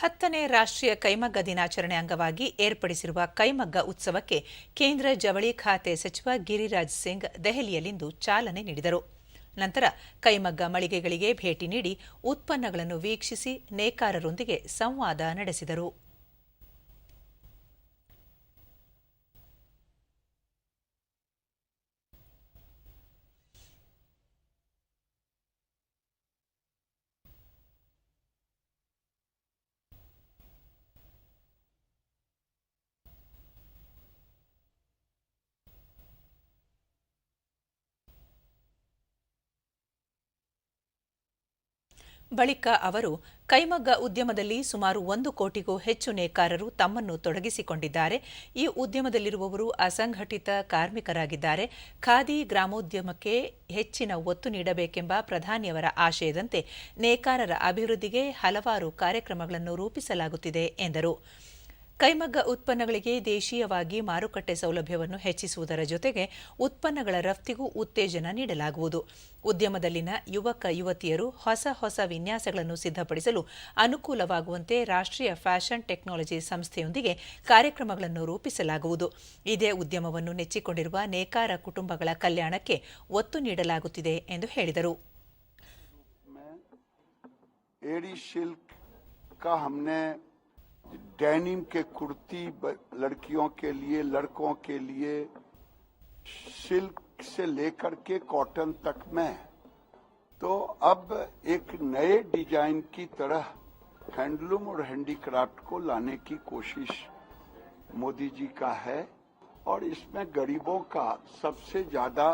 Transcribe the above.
ಹತ್ತನೇ ರಾಷ್ಟ್ರೀಯ ಕೈಮಗ್ಗ ದಿನಾಚರಣೆ ಅಂಗವಾಗಿ ಏರ್ಪಡಿಸಿರುವ ಕೈಮಗ್ಗ ಉತ್ಸವಕ್ಕೆ ಕೇಂದ್ರ ಜವಳಿ ಖಾತೆ ಸಚಿವ ಗಿರಿರಾಜ್ ಸಿಂಗ್ ದೆಹಲಿಯಲ್ಲಿಂದು ಚಾಲನೆ ನೀಡಿದರು. ನಂತರ ಕೈಮಗ್ಗ ಮಳಿಗೆಗಳಿಗೆ ಭೇಟಿ ನೀಡಿ ಉತ್ಪನ್ನಗಳನ್ನು ವೀಕ್ಷಿಸಿ ನೇಕಾರರೊಂದಿಗೆ ಸಂವಾದ ನಡೆಸಿದರು. ಬಳಿಕ ಅವರು ಕೈಮಗ್ಗ ಉದ್ಯಮದಲ್ಲಿ ಸುಮಾರು ಒಂದು ಕೋಟಿಗೂ ಹೆಚ್ಚು ನೇಕಾರರು ತಮ್ಮನ್ನು ತೊಡಗಿಸಿಕೊಂಡಿದ್ದಾರೆ. ಈ ಉದ್ಯಮದಲ್ಲಿರುವವರು ಅಸಂಘಟಿತ ಕಾರ್ಮಿಕರಾಗಿದ್ದಾರೆ. ಖಾದಿ ಗ್ರಾಮೋದ್ಯಮಕ್ಕೆ ಹೆಚ್ಚಿನ ಒತ್ತು ನೀಡಬೇಕೆಂಬ ಪ್ರಧಾನಿಯವರ ಆಶಯದಂತೆ ನೇಕಾರರ ಅಭಿವೃದ್ಧಿಗೆ ಹಲವಾರು ಕಾರ್ಯಕ್ರಮಗಳನ್ನು ರೂಪಿಸಲಾಗುತ್ತಿದೆ ಎಂದರು. ಕೈಮಗ್ಗ ಉತ್ಪನ್ನಗಳಿಗೆ ದೇಶೀಯವಾಗಿ ಮಾರುಕಟ್ಟೆ ಸೌಲಭ್ಯವನ್ನು ಹೆಚ್ಚಿಸುವುದರ ಜೊತೆಗೆ ಉತ್ಪನ್ನಗಳ ರಫ್ತಿಗೂ ಉತ್ತೇಜನ ನೀಡಲಾಗುವುದು ಉದ್ಯಮದಲ್ಲಿನ ಯುವಕ ಯುವತಿಯರು ಹೊಸ ಹೊಸ ವಿನ್ಯಾಸಗಳನ್ನು ಸಿದ್ಧಪಡಿಸಲು ಅನುಕೂಲವಾಗುವಂತೆ ರಾಷ್ಟ್ರೀಯ ಫ್ಯಾಷನ್ ಟೆಕ್ನಾಲಜಿ ಸಂಸ್ಥೆಯೊಂದಿಗೆ ಕಾರ್ಯಕ್ರಮಗಳನ್ನು ರೂಪಿಸಲಾಗುವುದು ಇದೇ ಉದ್ಯಮವನ್ನು ನೆಚ್ಚಿಕೊಂಡಿರುವ ನೇಕಾರ ಕುಟುಂಬಗಳ ಕಲ್ಯಾಣಕ್ಕೆ ಒತ್ತು ನೀಡಲಾಗುತ್ತಿದೆ ಎಂದು ಹೇಳಿದರು एडी सिल्क का हमने डेनिम के कुर्ती लड़कियों के लिए, लड़कों के लिए, सिल्क से लेकर के कॉटन तक में। तो अब एक नए डिज़ाइन की तरह हैंडलूम और हैंडीक्राफ्ट को लाने की कोशिश मोदी जी का है और इसमें गरीबों का सबसे ज़्यादा